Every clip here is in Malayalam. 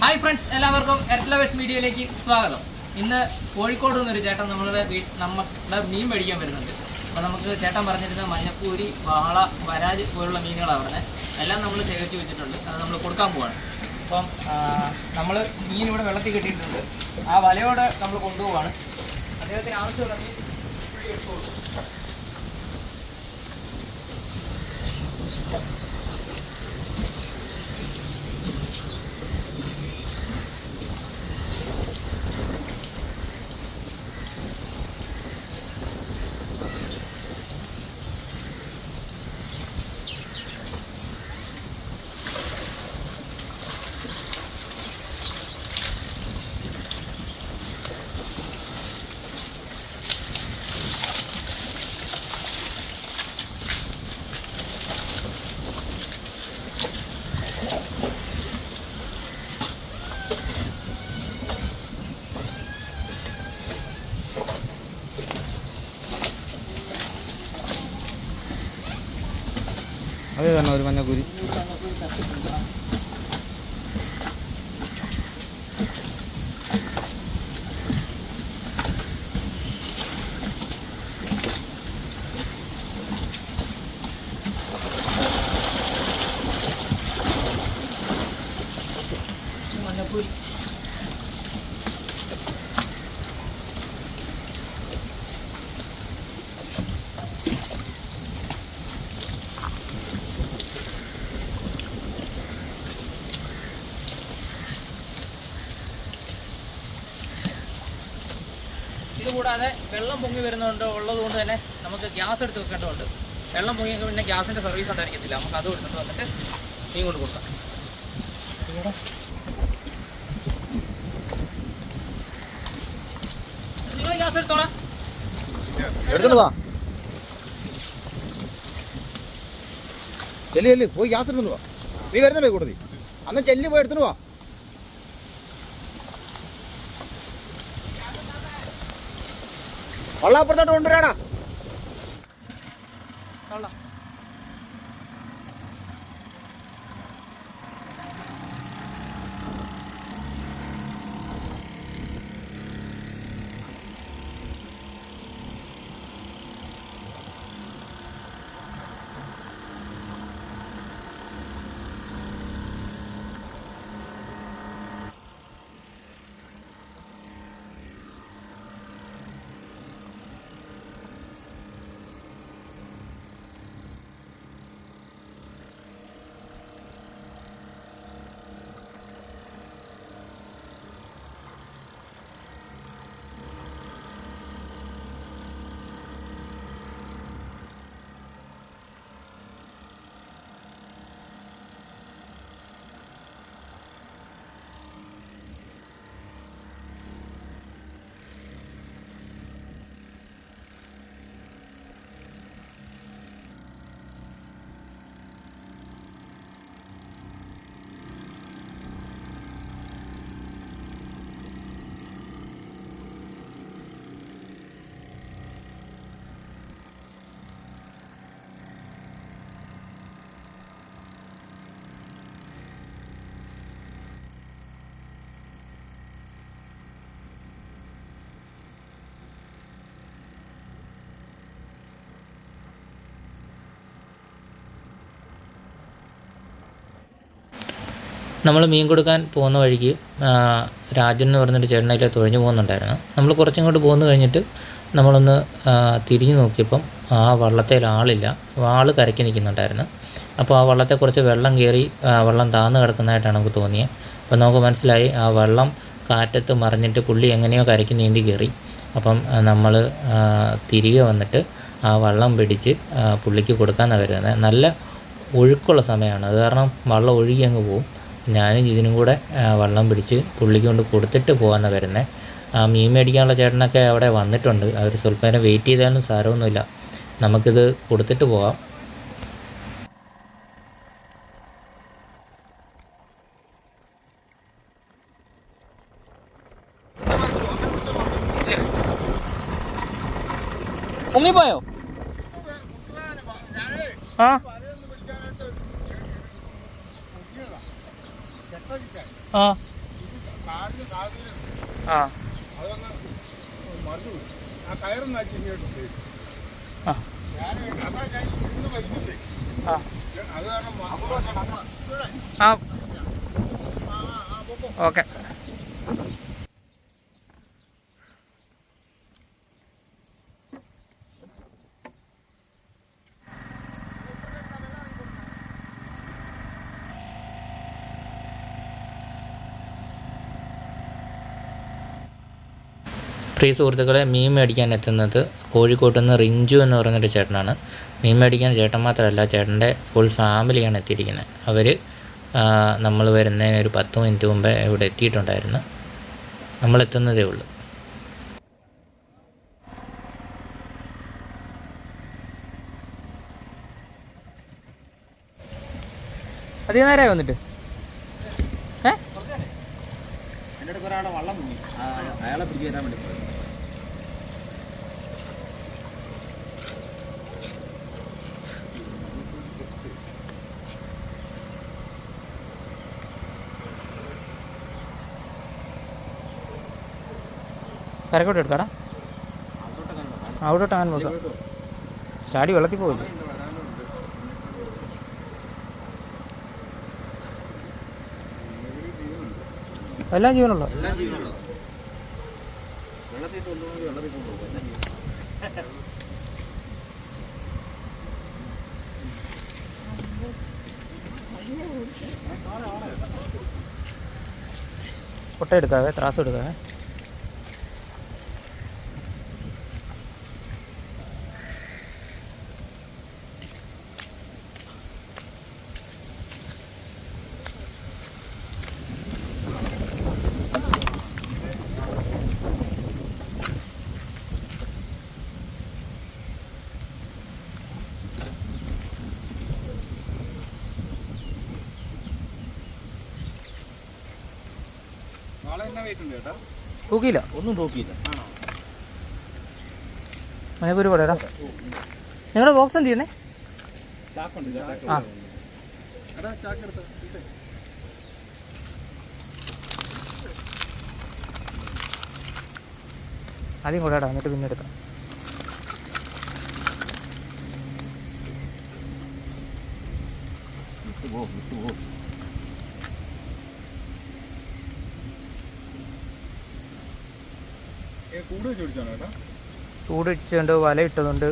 ഹായ് ഫ്രണ്ട്സ് എല്ലാവർക്കും എർട്ട്ലവേഴ്സ് മീഡിയയിലേക്ക് സ്വാഗതം. ഇന്ന് കോഴിക്കോട് നിന്നൊരു ചേട്ടൻ നമ്മളുടെ വീട്ട് നമ്മുടെ മീൻ മേടിക്കാൻ വരുന്നുണ്ട്. അപ്പോൾ നമുക്ക് ചേട്ടൻ പറഞ്ഞിരുന്ന മഞ്ഞപ്പൂരി വാള വരാജ് പോലുള്ള മീനുകളാണ് അവിടെ എല്ലാം നമ്മൾ ശേഖരിച്ച് വെച്ചിട്ടുണ്ട്. അത് നമ്മൾ കൊടുക്കാൻ പോവാണ്. അപ്പം നമ്മൾ മീൻ ഇവിടെ വെള്ളത്തിൽ കെട്ടിയിട്ടുണ്ട്. ആ വലയോടെ നമ്മൾ കൊണ്ടുപോവാണ്. അദ്ദേഹത്തിന് ആവശ്യമുള്ള മീൻ എടുത്തോളൂ. ഒരു മഞ്ഞക്കുരി മഞ്ഞപ്പൂരി ഇതുകൂടാതെ വെള്ളം പൊങ്ങി വരുന്നുണ്ട് ഉള്ളത് കൊണ്ട് തന്നെ നമുക്ക് ഗ്യാസ് എടുത്ത് വെക്കേണ്ടതുണ്ട്. വെള്ളം പൊങ്ങി പിന്നെ ഗ്യാസിന്റെ സർവീസ് ഉണ്ടായിരിക്കത്തില്ല നമുക്ക് അതും എടുത്തിട്ട് വന്നിട്ട് മീൻ കൊണ്ട് കൊടുക്കാം. നിങ്ങൾ ചെല്ലി പോയി ഗ്യാസ് എടുത്തു നീ വരുന്നുണ്ടോ കൂട്ടത്തി അന്ന് ചെല്ലി പോയി എടുത്തു വാ. വള്ളാപ്പുറത്തോട്ട് കൊണ്ടുവരാടാ നമ്മൾ മീൻ കൊടുക്കാൻ പോകുന്ന വഴിക്ക് രാജൻ എന്ന് പറഞ്ഞൊരു ചേട്ടനയിലെ തൊഴിഞ്ഞു പോകുന്നുണ്ടായിരുന്നു. നമ്മൾ കുറച്ചിങ്ങോട്ട് പോകുന്നു കഴിഞ്ഞിട്ട് നമ്മളൊന്ന് തിരിഞ്ഞു നോക്കിയപ്പം ആ വള്ളത്തിൽ ആളില്ല. ആൾ കരയ്ക്ക് നിൽക്കുന്നുണ്ടായിരുന്നു. അപ്പോൾ ആ വള്ളത്തെ കുറച്ച് വെള്ളം കയറി വെള്ളം താന്ന് കിടക്കുന്നതായിട്ടാണ് നമുക്ക് തോന്നിയത് അപ്പോൾ നമുക്ക് മനസ്സിലായി ആ വെള്ളം കാറ്റത്ത് മറിഞ്ഞിട്ട് പുള്ളി എങ്ങനെയോ കരയ്ക്ക് നീന്തി കയറി. അപ്പം നമ്മൾ തിരികെ വന്നിട്ട് ആ വള്ളം പിടിച്ച് പുള്ളിക്ക് കൊടുക്കാമെന്നാണ് കരുതുന്നത് നല്ല ഒഴുക്കുള്ള സമയമാണ്. അത് കാരണം വള്ളം ഒഴുകി അങ്ങ് പോവും. ഞാനും ഇതിനും കൂടെ വള്ളം പിടിച്ച് പുള്ളിക്ക് കൊണ്ട് കൊടുത്തിട്ട് പോകാമെന്ന് വരുന്നത് ആ മീൻ മേടിക്കാനുള്ള ചേട്ടനൊക്കെ അവിടെ വന്നിട്ടുണ്ട്. അവർ സ്വല്പ നേരം വെയിറ്റ് ചെയ്താലും സാരമൊന്നുമില്ല. നമുക്കിത് കൊടുത്തിട്ട് പോകാം മുങ്ങിപ്പോയോ ആ? ആ. ആ. ആ. കയറൊന്നും അടിച്ച് ഇങ്ങോട്ട് പോയി. ആ ഞാൻ അതാ ഞാൻ ഇന്ന് വരുന്നില്ലേ ആ അത് കാരണം മ- ഇവിടെ. ആ ആ, ആ, ആ, പോ, പോ. ഓക്കെ പ്രിയ സുഹൃത്തുക്കളെ മീൻ മേടിക്കാൻ എത്തുന്നത് കോഴിക്കോട്ട് നിന്ന് റിഞ്ചു എന്ന് പറയുന്നൊരു ചേട്ടനാണ്. മീൻ മേടിക്കാൻ ചേട്ടൻ മാത്രമല്ല ചേട്ടന്റെ ഫുൾ ഫാമിലിയാണ് എത്തിയിരിക്കുന്നത് അവർ നമ്മൾ വരുന്നതിന് ഒരു പത്ത് മിനിറ്റ് മുമ്പേ ഇവിടെ എത്തിയിട്ടുണ്ടായിരുന്നു. നമ്മൾ എത്തുന്നതേ ഉള്ളൂ. അധികം നേരമായി വന്നിട്ട്? ഏ? എന്റെ അടുത്ത് ഒരാളെ വള്ളം മുങ്ങി. അയാളെ പിടിക്കാൻ വേണ്ടി വേണ്ടി കരക്കോട്ട് എടുക്കാടാ. അവിടോട്ട് അങ്ങനെ നോക്കാം ചാടി വെള്ളത്തിൽ പോകില്ല എല്ലാം ജീവനുള്ള പൊട്ട എടുക്കാവേ ത്രാസ് എടുക്കാവേ. തൂക്കിയില്ല. ഒന്നും തൂക്കിയില്ല. മണിപ്പൂര് പടയടാ നിങ്ങളുടെ ബോക്സ് എന്ത് ചെയ്യുന്നേ? ആ. ആദ്യം കൂടെ എന്നിട്ട് പിന്നെ എടുക്കാം. വിട്ടു പോ വിട്ടു പോ ഏ കൂട് വെച്ച് പിടിച്ചാണോ ചേട്ടാ ചൂട് ഇടിച്ചുണ്ട് വല ഇട്ടതുണ്ട്.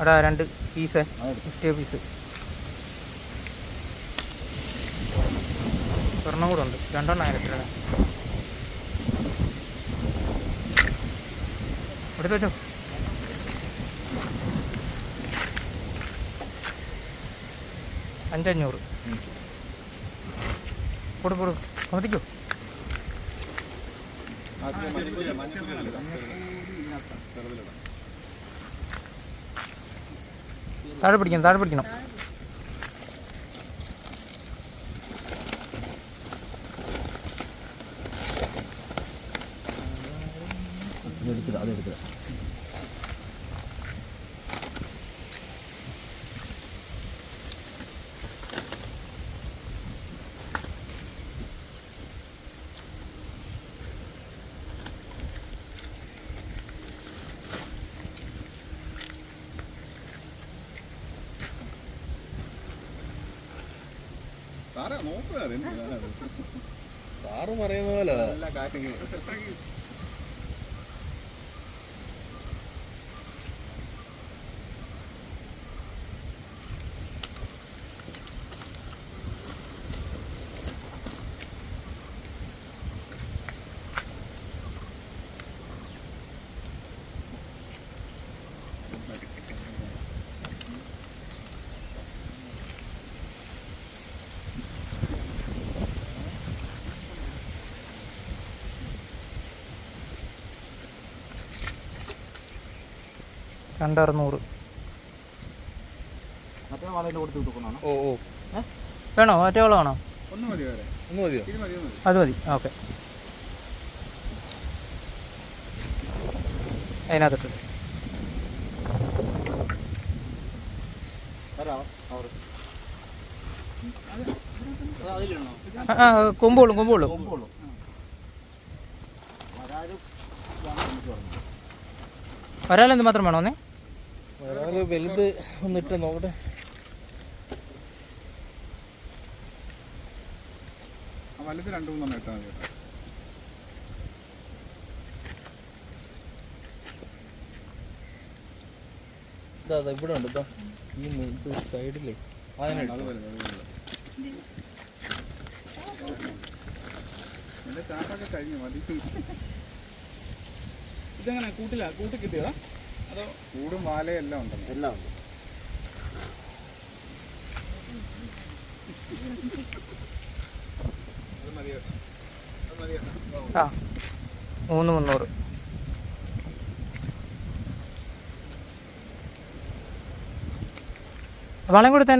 അടാ അവിടെ രണ്ട് പീസ് ഫിഫ്റ്റി പീസ് ഒരെണ്ണം കൂടെ ഉണ്ട്. രണ്ടെണ്ണം ആയിരത്തിലാണ് എടുത്ത് വെച്ചോ. അഞ്ചഞ്ഞൂറ്. കൊടു കൊടു. താഴെ പിടിക്കണം താഴെ പിടിക്കണം. സാറേ നോക്കുക. സാറ് പറയുന്ന പോലെ രണ്ടറുന്നൂറ് ഓ ഓ. വേണോ? മറ്റേ വളം വേണോ? ഒന്ന് മതി വേറെ. ഒന്ന് മതിയോ? ഇത് മതി മതി. അത് മതി. ഓക്കെ. അതിനകത്തിട്ട്. ആ കൊമ്പോളും കൊമ്പോളും ഒരാളെന്ത് മാത്രം വേണോ ഒന്നേ? ഒരാൾ വലുത് ഒന്നിട്ട് നോക്കട്ടെ. വലുത് രണ്ടു മൂന്നെണ്ണം ഇട്ടാൽ മതി കേട്ടോ. ഇതാ ഇവിടെ ഉണ്ട് ഇതാ. ഈ ഇത് സൈഡിലേ. അതിനെ ചാട്ടൊക്കെ കഴിഞ്ഞു മതി. ഇതെങ്ങനെ കൂട്ടില്ല കൂട്ടി കിട്ടിയതാ അതോ കൂടും വാലയും എല്ലാം ഉണ്ടല്ലോ? എല്ലാം ഉണ്ട്. ആ മൂന്ന് മുന്നൂറ്. വളം കൊടുത്ത്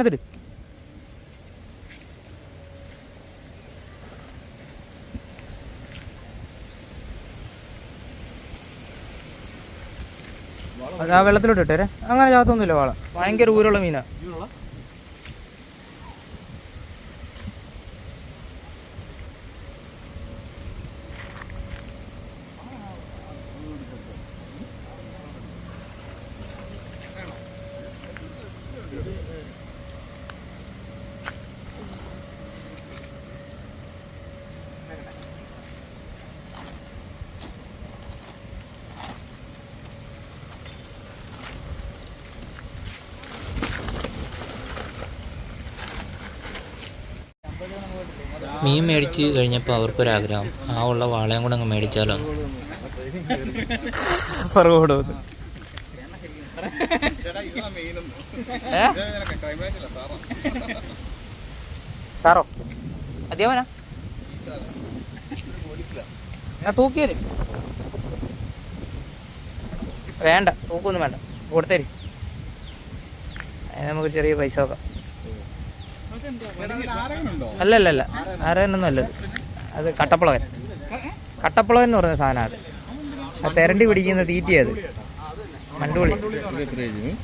വെള്ളത്തിലോട്ട് ഇട്ടേരെ. അങ്ങനെ ചാത്തൊന്നുമില്ല വാള. ഭയങ്കര ഊരുള്ള മീനാ. മീൻ മേടിച്ച് കഴിഞ്ഞപ്പോൾ അവർക്കൊരാഗ്രഹം ആ ഉള്ള വാളയും കൂടെ അങ്ങ് മേടിച്ചാലോ സർവോട് സാറാ? അധ്യാപന തൂക്കിയത് വേണ്ട തൂക്കൊന്നും വേണ്ട. കൊടുത്തേരി. അതിന് നമുക്ക് ചെറിയ പൈസ നോക്കാം. ആരെങ്കിലും അല്ല അല്ല അല്ല ആരാനൊന്നും അല്ല അത് കട്ടപ്പുളകൻ. കട്ടപ്പളവൻ എന്ന് പറയുന്ന സാധനം അത്. ആ തെരണ്ടി പിടിക്കുന്ന തീറ്റയത് പ്രാവശ്യം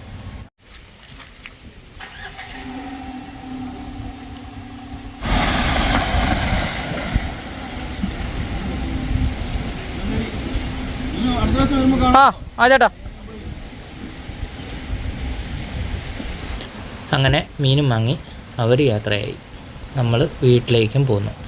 ആ ആ ചേട്ടാ. അങ്ങനെ മീനും വാങ്ങി. അവർ യാത്രയായി. നമ്മൾ വീട്ടിലേക്കും പോന്നു.